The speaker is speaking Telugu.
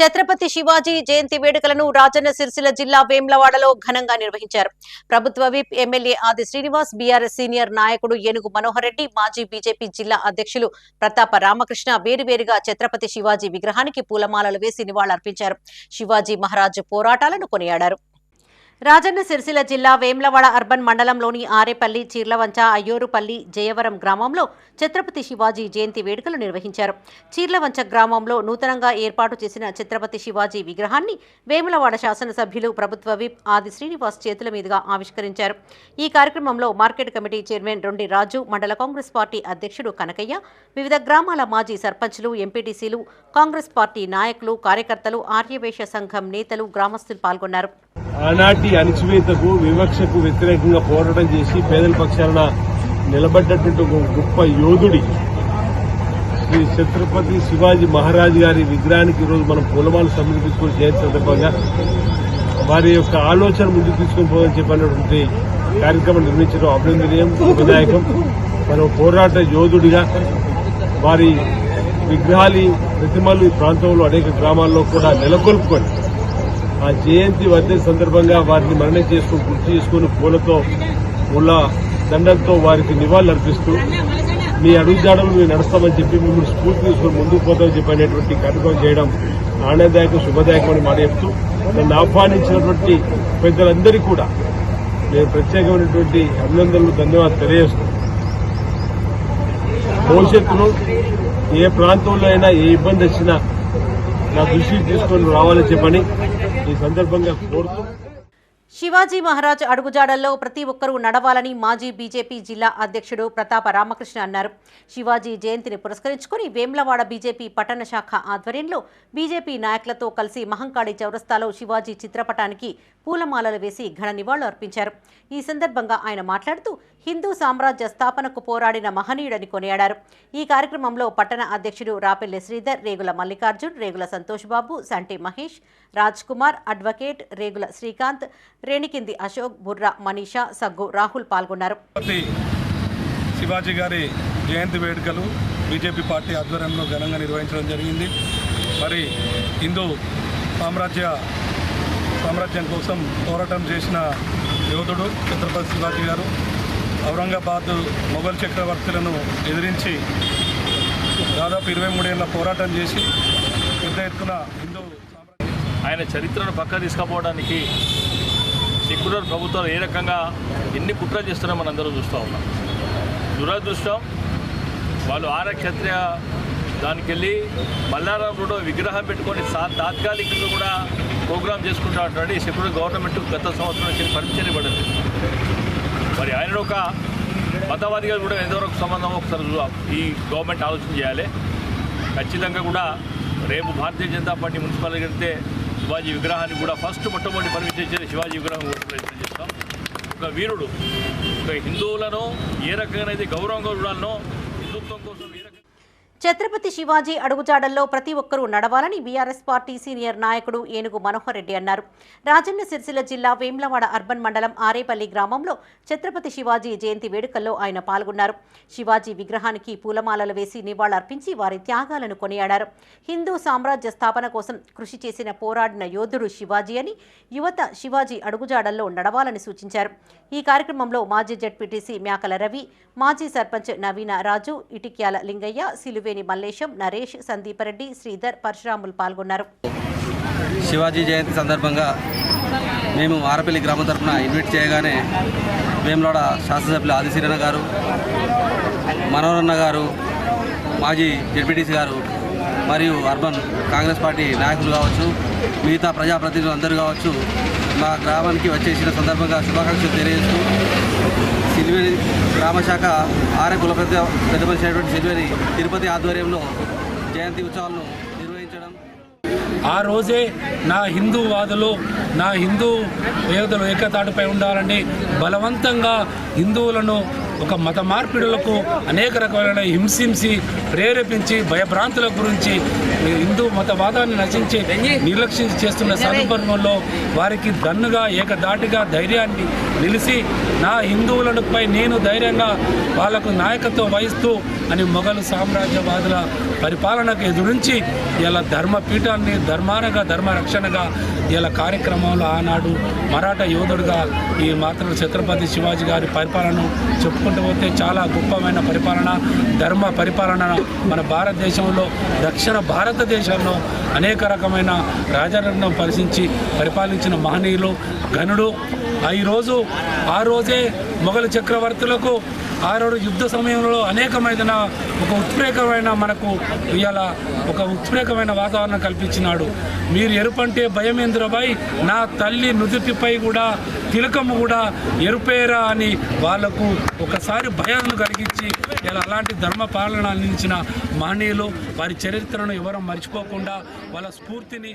ఛత్రపతి శివాజీ జయంతి వేడుకలను రాజన్న సిరిసిల్ల జిల్లా వేమ్లవాడలో ఘనంగా నిర్వహించారు. ప్రభుత్వ విప్ ఎమ్మెల్యే ఆది శ్రీనివాస్ బీఆర్ఎస్ సీనియర్ నాయకుడు ఏనుగు మనోహర్ రెడ్డి మాజీ బీజేపీ జిల్లా అధ్యక్షులు ప్రతాప రామకృష్ణ వేరువేరుగా ఛత్రపతి శివాజీ విగ్రహానికి పూలమాలలు వేసి నివాళులర్పించారు. శివాజీ మహారాజు పోరాటాలను కొనియాడారు. రాజన్న సిరిసిల్ల జిల్లా వేమ్లవాడ అర్బన్ మండలంలోని ఆరేపల్లి చీర్లవంచ అయ్యోరుపల్లి జయవరం గ్రామంలో ఛత్రపతి శివాజీ జయంతి వేడుకలు నిర్వహించారు. చీర్లవంచ గ్రామంలో నూతనంగా ఏర్పాటు చేసిన ఛత్రపతి శివాజీ విగ్రహాన్ని వేములవాడ శాసనసభ్యులు ప్రభుత్వ విప్ ఆది శ్రీనివాస్ చేతుల మీదుగా ఆవిష్కరించారు. ఈ కార్యక్రమంలో market committee chairman Rondi Raju మండల కాంగ్రెస్ పార్టీ అధ్యక్షుడు కనకయ్య వివిధ గ్రామాల మాజీ సర్పంచ్లు ఎంపీటీసీలు కాంగ్రెస్ పార్టీ నాయకులు కార్యకర్తలు ఆర్యవేశ సంఘం నేతలు గ్రామస్తులు పాల్గొన్నారు. ఆనాటి అణిచివేతకు వివక్షకు వ్యతిరేకంగా పోరాటం చేసి పేదల పక్షాన నిలబడ్డటువంటి ఒక గొప్ప యోధుడి శ్రీ ఛత్రపతి శివాజీ మహారాజ్ గారి విగ్రహానికి ఈరోజు మనం పూలమాలు సమర్పించుకుని జయంతి సందర్భంగా వారి యొక్క ఆలోచన ముందుకు తీసుకొని పోదని చెప్పినటువంటి కార్యక్రమం నిర్మించడం అభినందనీయం. వినాయకం. మనం పోరాట యోధుడిగా వారి విగ్రహాలు ప్రతిమలు ఈ ప్రాంతంలో అనేక గ్రామాల్లో కూడా నెలకొల్పుకొని ఆ జయంతి వర్ధని సందర్భంగా వారిని మరణం చేసుకుని గుర్తు చేసుకుని పూలతో పూల దండంతో వారికి నివాళులు అర్పిస్తూ మీ అడుగుజాడలు మేము నడుస్తామని చెప్పి మిమ్మల్ని స్ఫూర్తి తీసుకుని ముందుకు పోతామని చెప్పి అనేటువంటి కార్యక్రమం చేయడం ఆనందదాయకం శుభదాయకం అని మాట చెప్తూ నన్ను ఆహ్వానించినటువంటి పెద్దలందరికీ కూడా నేను ప్రత్యేకమైనటువంటి అభినందనలు ధన్యవాదాలు తెలియజేస్తున్నాను భవిష్యత్తులో ఏ ప్రాంతంలో అయినా ఏ ఇబ్బంది వచ్చినా నా దృష్టికి తీసుకొని రావాలని చెప్పని ఈ సందర్భంగా కోరుతూ శివాజీ మహారాజ్ అడుగుజాడల్లో ప్రతి ఒక్కరూ నడవాలని మాజీ బీజేపీ జిల్లా అధ్యక్షుడు ప్రతాప రామకృష్ణ అన్నారు. శివాజీ జయంతిని పురస్కరించుకుని వేమ్లవాడ బీజేపీ పట్టణ శాఖ ఆధ్వర్యంలో బీజేపీ నాయకులతో కలిసి మహంకాళి చౌరస్తాలో శివాజీ చిత్రపటానికి పూలమాలలు వేసి ఘన నివాళులు అర్పించారు. ఈ సందర్భంగా ఆయన మాట్లాడుతూ హిందూ సామ్రాజ్య స్థాపనకు పోరాడిన మహనీయుడని కొనియాడారు. ఈ కార్యక్రమంలో పట్టణ అధ్యక్షుడు రాపెల్లి శ్రీధర్ రేగుల మల్లికార్జున్ రేగుల సంతోష్ బాబు సంటి మహేష్ రాజ్ కుమార్ అడ్వకేట్ రేగుల శ్రీకాంత్ రేణికింది అశోక్ బుర్రా మనీషా సగ్గు రాహుల్ పాల్గొన్నారు. శివాజీ గారి జయంతి వేడుకలు బీజేపీ పార్టీ ఆధ్వర్యంలో ఘనంగా నిర్వహించడం జరిగింది. మరి హిందూ సామ్రాజ్య సామ్రాజ్యం కోసం పోరాటం చేసిన యోధుడు ఛత్రపతి శివాజీ గారు ఔరంగాబాద్ మొఘల్ చక్రవర్తులను ఎదిరించి దాదాపు ఇరవై మూడేళ్ళ పోరాటం చేసి పెద్ద ఎత్తున హిందూ ఆయన చరిత్రను పక్క తీసుకుపోవడానికి సెక్యులర్ ప్రభుత్వాలు ఏ రకంగా ఎన్ని కుట్రలు చేస్తున్నారో మనందరూ చూస్తూ ఉన్నాం. దురదృష్టం వాళ్ళు ఆరక్షత్రియ దానికి వెళ్ళి మల్లారావు రోడ్డు విగ్రహం పెట్టుకొని సా తాత్కాలికంగా కూడా ప్రోగ్రామ్ చేసుకుంటా ఉంటాడు. ఈ సెక్యూరిటీ గవర్నమెంట్ గత సంవత్సరం నుంచి పర్మిషన్ ఇవ్వడం మరి ఆయన ఒక మతవాదిగా కూడా ఎంతవరకు సంబంధం ఒకసారి ఈ గవర్నమెంట్ ఆలోచన చేయాలి. ఖచ్చితంగా కూడా రేపు భారతీయ జనతా పార్టీ మున్సిపాలిటీ వెళ్తే శివాజీ విగ్రహాన్ని కూడా ఫస్ట్ మొట్టమొదటి పర్మిషన్ చేసి శివాజీ విగ్రహం కూడా ప్రయత్నం చేస్తాం. ఒక వీరుడు ఒక హిందువులను ఏ రకంగా అయితే గౌరవంగా చూడాలనో హిందుత్వం కోసం ఏ రకంగా ఛత్రపతి శివాజీ అడుగుజాడల్లో ప్రతి ఒక్కరూ నడవాలని బీఆర్ఎస్ పార్టీ సీనియర్ నాయకుడు ఏనుగు మనోహర్ రెడ్డి అన్నారు. రాజన్న సిరిసిల్ల జిల్లా వేమ్లవాడ అర్బన్ మండలం ఆరేపల్లి గ్రామంలో ఛత్రపతి శివాజీ జయంతి వేడుకల్లో ఆయన పాల్గొన్నారు. శివాజీ విగ్రహానికి పూలమాలలు వేసి నివాళులర్పించి వారి త్యాగాలను కొనియాడారు. హిందూ సామ్రాజ్య స్థాపన కోసం కృషి చేసిన పోరాడిన యోధుడు శివాజీ అని యువత శివాజీ అడుగుజాడల్లో నడవాలని సూచించారు. ఈ కార్యక్రమంలో మాజీ జడ్పీటీసీ మ్యాకల రవి మాజీ సర్పంచ్ నవీన రాజు ఇటిక్యాల లింగయ్య సిలువే సిలువేని మల్లేశం నరేష్ సందీపరెడ్డి శ్రీధర్ పరశురాములు పాల్గొన్నారు. శివాజీ జయంతి సందర్భంగా మేము ఆరపల్లి గ్రామం తరఫున ఇన్వైట్ చేయగానే వేములాడ శాసనసభ్యులు ఆదిశీరణ గారు మనోరన్న గారు మాజీ జడ్పీటీసీ గారు మరియు అర్బన్ కాంగ్రెస్ పార్టీ నాయకులు కావచ్చు మిగతా ప్రజాప్రతినిధులు అందరూ కావచ్చు మా గ్రామానికి వచ్చేసిన సందర్భంగా శుభాకాంక్షలు తెలియజేస్తూ సిల్వేరి గ్రామ శాఖ ఆర్య కుల పెద్ద పెద్ద సిల్వేరి తిరుపతి ఆధ్వర్యంలో జయంతి ఉత్సవాలను నిర్వహించడం. ఆ రోజే నా హిందూ వాదులు నా హిందూ యోధులు ఏకతాటిపై ఉండాలని బలవంతంగా హిందువులను ఒక మత మార్పిడులకు అనేక రకాలైన హింసించి ప్రేరేపించి భయభ్రాంతుల గురించి హిందూ మతవాదాన్ని నశించి నిర్లక్ష్యం చేస్తున్న సందర్భంలో వారికి దన్నుగా ఏకదాటిగా ధైర్యాన్ని నిలిచి నా హిందువులపై నేను ధైర్యంగా వాళ్ళకు నాయకత్వం వహిస్తూ అని మొఘలు సామ్రాజ్యవాదుల పరిపాలనకు ఎదురించి ఇలా ధర్మపీఠాన్ని ధర్మానగా ధర్మరక్షణగా ఇలా కార్యక్రమంలో ఆనాడు మరాఠా యోధుడుగా ఈ మాత్రం ఛత్రపతి శివాజీ గారి పరిపాలన చెప్పుకుంటూ పోతే చాలా గొప్పమైన పరిపాలన ధర్మ పరిపాలన మన భారతదేశంలో దక్షిణ భారతదేశంలో అనేక రకమైన రాజరత్నం పరిశీలించి పరిపాలించిన మహనీయులు ఘనుడు. ఆ ఈరోజు ఆ రోజే మొఘలు చక్రవర్తులకు ఆ రోజు యుద్ధ సమయంలో అనేకమైన ఒక ఉత్ప్రేకమైన మనకు ఇవాళ ఒక ఉత్ప్రేకమైన వాతావరణం కల్పించినాడు. మీరు ఎరుపంటే భయమేంద్రబాయ్ నా తల్లి నుదుటిపై కూడా తిలకము కూడా ఎరుపేరా అని వాళ్ళకు ఒకసారి భయాలను కలిగించి ఇలా అలాంటి ధర్మ పాలన అందించిన మహనీయులు వారి చరిత్రను ఎవరూ మర్చిపోకుండా వాళ్ళ స్ఫూర్తిని